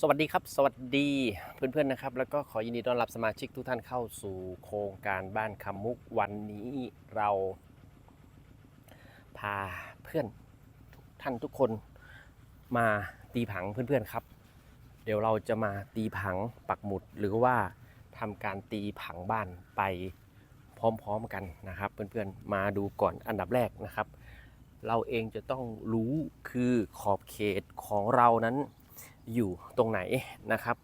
สวัสดีครับ สวัสดีเพื่อนๆนะครับ แล้วก็ขอยินดีต้อนรับสมาชิกทุกท่านเข้าสู่โครงการบ้านคำมุกวันนี้เราพาเพื่อนทุกท่านทุกคนมาตีผังเพื่อนๆครับ เดี๋ยวเราจะมาตีผังปักหมุดหรือว่าทำการตีผังบ้านไปพร้อมๆกันนะครับ เพื่อนๆมาดูก่อนอันดับแรกนะครับ เราเองจะต้องรู้คือขอบเขตของเรานั้น อยู่ตรงไหนนะครับ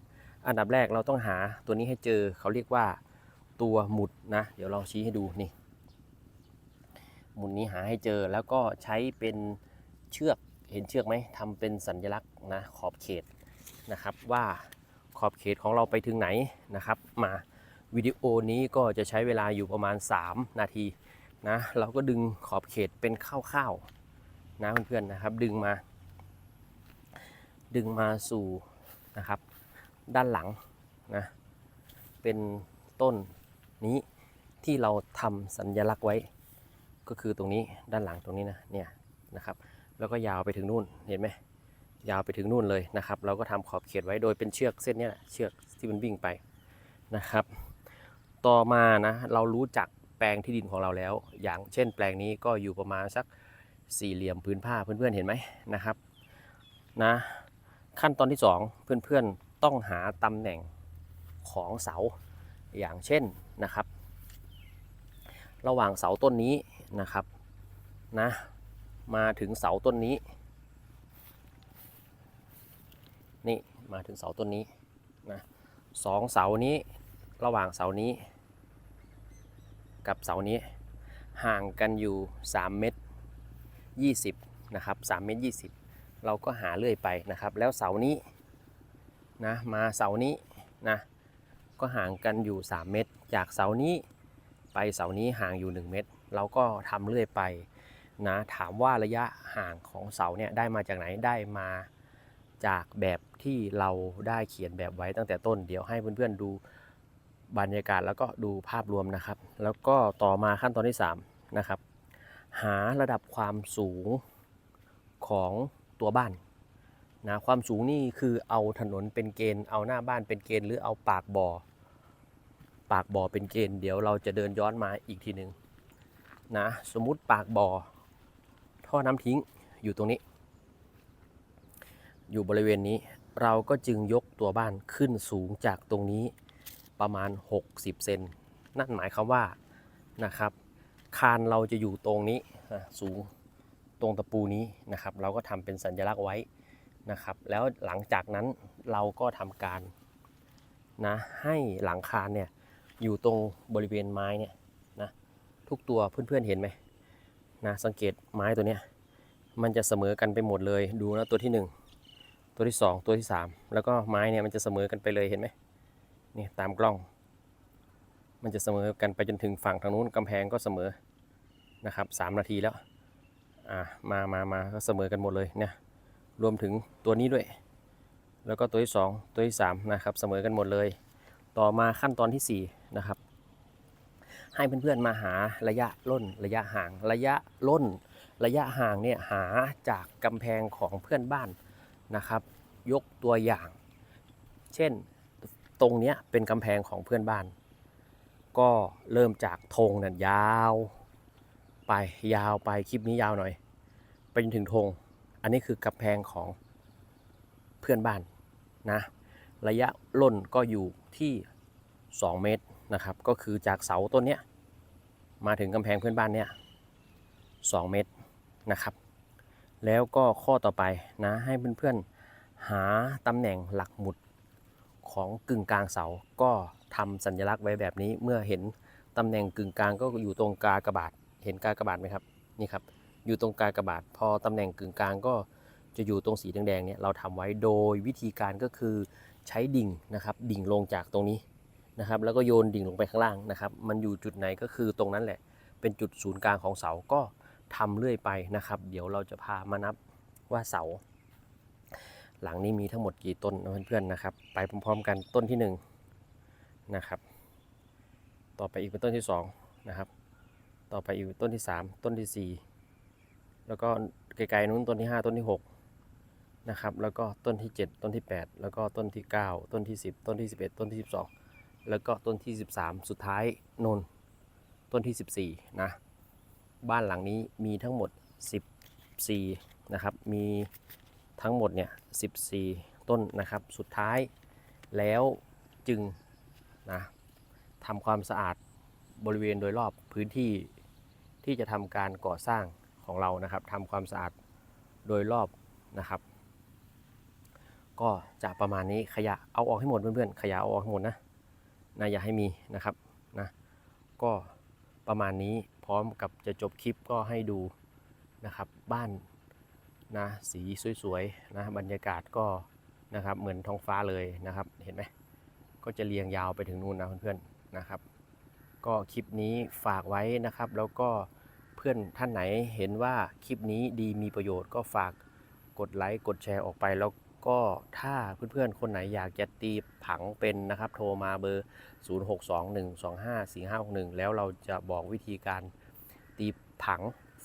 อันดับแรกเราต้องหาตัวนี้ให้เจอเขาเรียกว่าตัวหมุดนะ เดี๋ยวเราชี้ให้ดูนี่ หมุดนี้หาให้เจอแล้วก็ใช้เป็นเชือกเห็นเชือกไหมทำเป็นสัญลักษณ์นะขอบเขตนะครับว่าขอบเขตของเราไปถึงไหนนะครับ มาวิดีโอนี้ก็จะใช้เวลาอยู่ประมาณ 3 นาทีนะเราก็ดึงขอบเขตเป็นคร่าวๆนะเพื่อนๆนะครับ ดึงมา ดึงมาสู่นะครับ ด้านหลังนะเป็นต้นนี้ที่เราทำสัญลักษณ์ไว้ ก็คือตรงนี้ด้านหลังตรงนี้นะเนี่ยนะครับ แล้วก็ยาวไปถึงนู่นเห็นไหมยาวไปถึงนู่นเลยนะครับ เราก็ทำขอบเขตไว้โดยเป็นเชือกเส้นนี้เชือกที่มันวิ่งไปนะครับ ต่อมานะเรารู้จักแปลงที่ดินของเราแล้ว อย่างเช่น แปลงนี้ก็อยู่ประมาณสักสี่เหลี่ยมพื้นผ้าเพื่อนๆเห็นไหมนะครับนะ ขั้นตอนที่ 2 เพื่อนๆต้องหาตำแหน่งของเสาอย่างเช่นนะครับ ระหว่างเสาต้นนี้นะครับนะมาถึงเสาต้นนี้ นี่มาถึงเสาต้นนี้นะสองเสานี้ระหว่างเสานี้ กับเสานี้ห่างกันอยู่ 3 เมตร 20 นะครับ3เมตร 20 เราก็หาเรื่อยไปนะครับ แล้วเสานี้นะมาเสานี้นะก็ห่างกันอยู่ 3 เมตร จากเสานี้ไปเสานี้ห่างอยู่ 1 เมตร เราก็ทำเรื่อยไปนะถามว่าระยะห่างของเสาเนี่ยได้มาจากไหนได้มาจากแบบที่เราได้เขียนแบบไว้ตั้งแต่ต้น เดี๋ยวให้เพื่อนๆดูบรรยากาศแล้วก็ดูภาพรวมนะครับ แล้วก็ต่อมาขั้นตอนที่3นะครับหาระดับความสูงของ ตัวบ้านนะความสูงนี่คือเอาถนนเป็นเกณฑ์เอาหน้าบ้านเป็นเกณฑ์หรือเอาปากบ่อปากบ่อเป็นเกณฑ์เดี๋ยวเราจะเดินย้อนมาอีกทีหนึ่งนะสมมุติปากบ่อท่อน้ำทิ้งอยู่ตรงนี้ อยู่บริเวณนี้เราก็จึงยกตัวบ้านขึ้นสูงจากตรงนี้ประมาณ 60 เซนนั่นหมายความว่านะครับ คานเราจะอยู่ตรงนี้สูง ตรงตะปูนี้นะครับ เราก็ทำเป็นสัญลักษณ์ไว้นะครับ แล้วหลังจากนั้นเราก็ทำการนะให้หลังคาเนี่ยอยู่ตรงบริเวณไม้เนี่ยนะทุกตัวเพื่อนๆเห็นไหมนะสังเกตไม้ตัวเนี้ยมันจะเสมอกันไปหมดเลยดูนะตัวที่หนึ่งตัวที่สองตัวที่สามแล้วก็ไม้เนี่ยมันจะเสมอกันไปเลยเห็นไหมนี่ตามกล้อง มันจะเสมอกันไปจนถึงฝั่งทางนู้นกำแพงก็เสมอนะครับสามนาทีแล้ว อ่ามามามาก็เสมอกันหมดเลยเนี่ยรวมถึงตัวนี้ด้วย แล้วก็ตัวที่ 2 ตัวที่3นะครับเสมอกันหมดเลย ต่อมาขั้นตอนที่4นะครับให้เพื่อนๆมาหาระยะล่นระยะห่าง ระยะล่น ระยะห่างเนี่ยหาจากกำแพงของเพื่อนบ้านนะครับ ยกตัวอย่าง เช่นตรงเนี้ยเป็นกำแพงของเพื่อนบ้าน ก็เริ่มจากธงนั่นยาว ไปยาวไปคลิปนี้ยาวหน่อย ไปจนถึงธงอันนี้คือกำแพงของเพื่อนบ้านนะ ระยะล่นก็อยู่ที่ 2 เมตรนะครับ ก็คือจากเสาต้นเนี้ยมาถึงกำแพงเพื่อนบ้านเนี่ย2เมตรนะครับ แล้วก็ข้อต่อไปนะให้เพื่อนๆหาตำแหน่งหลักหมุดของกึ่งกลางเสาก็ทำสัญลักษณ์ไว้แบบนี้เมื่อเห็นตำแหน่งกึ่งกลางก็อยู่ตรงกากระบาท เห็นกากบาทไหมครับนี่ครับอยู่ตรงกากบาทพอตำแหน่งกึ่งกลางก็จะอยู่ตรงสีแดงๆเนี่ยเราทำไว้โดยวิธีการก็คือใช้ดิ่งนะครับ ดิ่งลงจากตรงนี้นะครับ แล้วก็โยนดิ่งลงไปข้างล่างนะครับ มันอยู่จุดไหนก็คือตรงนั้นแหละ เป็นจุดศูนย์กลางของเสาก็ทำเรื่อยไปนะครับ เดี๋ยวเราจะพามานับว่าเสา หลังนี้มีทั้งหมดกี่ต้นเพื่อนๆนะครับ ไปพร้อมๆกันต้นที่หนึ่งนะครับ ต่อไปอีกเป็นต้นที่สองนะครับ ต่อไปอีกต้นที่ 3 ต้นที่ 4 แล้วก็ไกลๆนู้นต้นที่ 5 ต้นที่6นะครับแล้วก็ต้นที่ 7 ต้นที่ 8 แล้วก็ต้นที่ 9 ต้นที่ 10 ต้นที่ 11 ต้นที่ 12 แล้วก็ต้นที่ 13 สุดท้ายนนต้นที่ 14นะบ้านหลังนี้มีทั้งหมด 14นะครับมีทั้งหมดเนี่ย14 ต้นนะครับสุดท้ายแล้วจึงนะทำความสะอาดบริเวณโดยรอบพื้นที่ ที่จะทำการก่อสร้างของเรานะครับทำความสะอาดโดยรอบนะครับ ก็จะประมาณนี้ขยะเอาออกให้หมดเพื่อนๆขยะเอาออกให้หมดนะนะอย่าให้มีนะครับนะก็ประมาณนี้พร้อมกับจะจบคลิปก็ให้ดูนะครับบ้านนะสีสวยๆนะบรรยากาศก็นะครับเหมือนท้องฟ้าเลยนะครับเห็นไหมก็จะเรียงยาวไปถึงนู่นนะเพื่อนๆนะครับ ก็คลิปนี้ฝากไว้นะครับ แล้วก็เพื่อนท่านไหนเห็นว่าคลิปนี้ดีมีประโยชน์ก็ฝากกดไลค์กดแชร์ออกไป แล้วก็ถ้าเพื่อนๆ คนไหนอยากจะตีผังเป็นนะครับ โทรมาเบอร์ 0621254561 แล้วเราจะบอกวิธีการตีผัง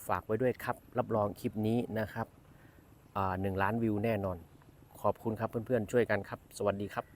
ฝากไว้ด้วยครับ รับรองคลิปนี้นะครับหนึ่งล้านวิวแน่นอน ขอบคุณครับเพื่อนๆ ช่วยกันครับ สวัสดีครับ